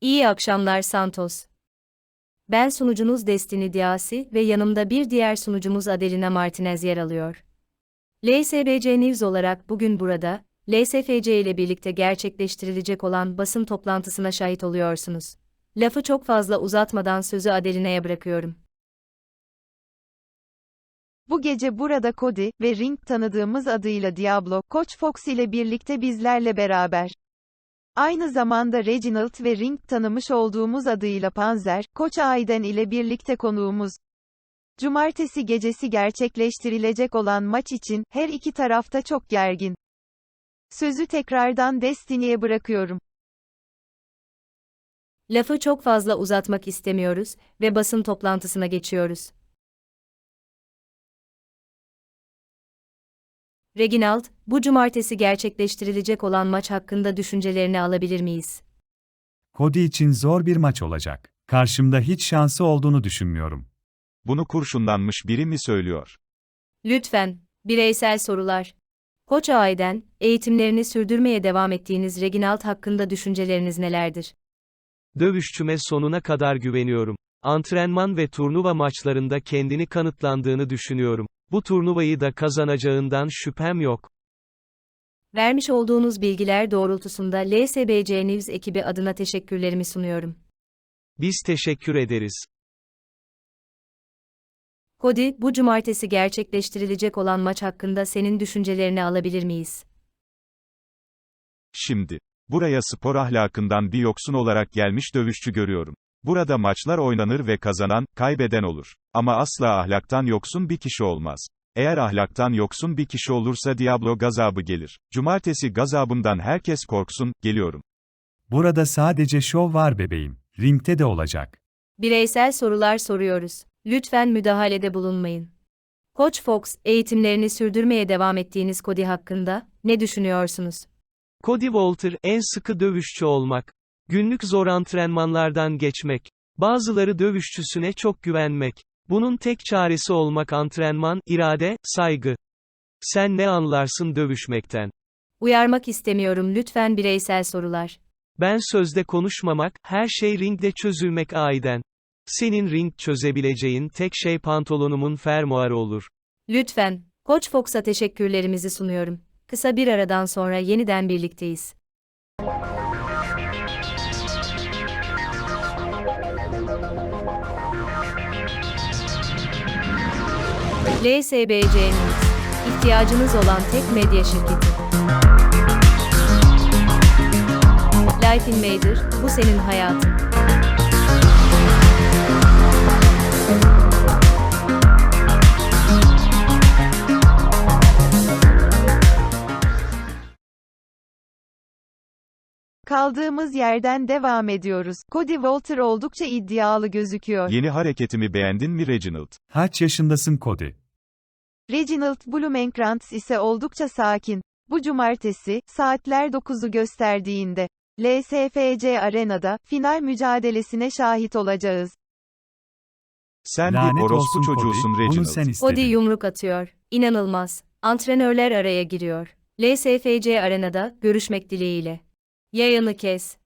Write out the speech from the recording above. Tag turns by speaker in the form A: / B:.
A: İyi akşamlar Santos. Ben sunucunuz Destiny Diasi ve yanımda bir diğer sunucumuz Adelina Martinez yer alıyor. LSBC News olarak bugün burada, LSFC ile birlikte gerçekleştirilecek olan basın toplantısına şahit oluyorsunuz. Lafı çok fazla uzatmadan sözü Adelina'ya bırakıyorum.
B: Bu gece burada Cody ve Ring tanıdığımız adıyla Diablo, Koç Fox ile birlikte bizlerle beraber. Aynı zamanda Reginald ve Ring tanımış olduğumuz adıyla Panzer, Koç Aiden ile birlikte konuğumuz. Cumartesi gecesi gerçekleştirilecek olan maç için her iki tarafta çok gergin. Sözü tekrardan Destiny'ye bırakıyorum.
A: Lafı çok fazla uzatmak istemiyoruz ve basın toplantısına geçiyoruz. Reginald, bu cumartesi gerçekleştirilecek olan maç hakkında düşüncelerini alabilir miyiz?
C: Cody için zor bir maç olacak. Karşımda hiç şansı olduğunu düşünmüyorum.
D: Bunu kurşunlanmış biri mi söylüyor?
A: Lütfen, bireysel sorular. Koç Aiden, eğitimlerini sürdürmeye devam ettiğiniz Reginald hakkında düşünceleriniz nelerdir?
E: Dövüşçüme sonuna kadar güveniyorum. Antrenman ve turnuva maçlarında kendini kanıtlandığını düşünüyorum. Bu turnuvayı da kazanacağından şüphem yok.
A: Vermiş olduğunuz bilgiler doğrultusunda LSBC News ekibi adına teşekkürlerimi sunuyorum.
E: Biz teşekkür ederiz.
A: Cody, bu cumartesi gerçekleştirilecek olan maç hakkında senin düşüncelerini alabilir miyiz?
D: Şimdi, buraya spor ahlakından bir yoksun olarak gelmiş dövüşçü görüyorum. Burada maçlar oynanır ve kazanan, kaybeden olur. Ama asla ahlaktan yoksun bir kişi olmaz. Eğer ahlaktan yoksun bir kişi olursa Diablo gazabı gelir. Cumartesi gazabından herkes korksun, geliyorum.
C: Burada sadece şov var bebeğim. Ringte de olacak.
A: Bireysel sorular soruyoruz. Lütfen müdahalede bulunmayın. Koç Fox, eğitimlerini sürdürmeye devam ettiğiniz Cody hakkında ne düşünüyorsunuz?
E: Cody Walter en sıkı dövüşçü olmak. Günlük zor antrenmanlardan geçmek. Bazıları dövüşçüsüne çok güvenmek. Bunun tek çaresi olmak antrenman, irade, saygı. Sen ne anlarsın dövüşmekten?
A: Uyarmak istemiyorum lütfen bireysel sorular.
E: Ben sözde konuşmamak, her şey ringde çözülmek aiden. Senin ring çözebileceğin tek şey pantolonumun fermuarı olur.
A: Lütfen, Koç Fox'a teşekkürlerimizi sunuyorum. Kısa bir aradan sonra yeniden birlikteyiz. LSBC. İhtiyacınız olan tek medya şirketi. Life in Mader, bu senin hayatın.
B: Kaldığımız yerden devam ediyoruz. Cody Walter oldukça iddialı gözüküyor.
D: Yeni hareketimi beğendin mi Reginald?
C: Kaç yaşındasın Cody?
B: Reginald Blumenkrantz ise oldukça sakin. Bu cumartesi, saatler 9'u gösterdiğinde, LSFC Arena'da, final mücadelesine şahit olacağız.
D: Sen
C: Lanet
D: bir orospu
C: olsun
D: çocuğusun
C: Cody. Bunu
D: Reginald.
C: sen istedin.
A: Cody yumruk atıyor. İnanılmaz. Antrenörler araya giriyor. LSFC Arena'da görüşmek dileğiyle. Yayını kes.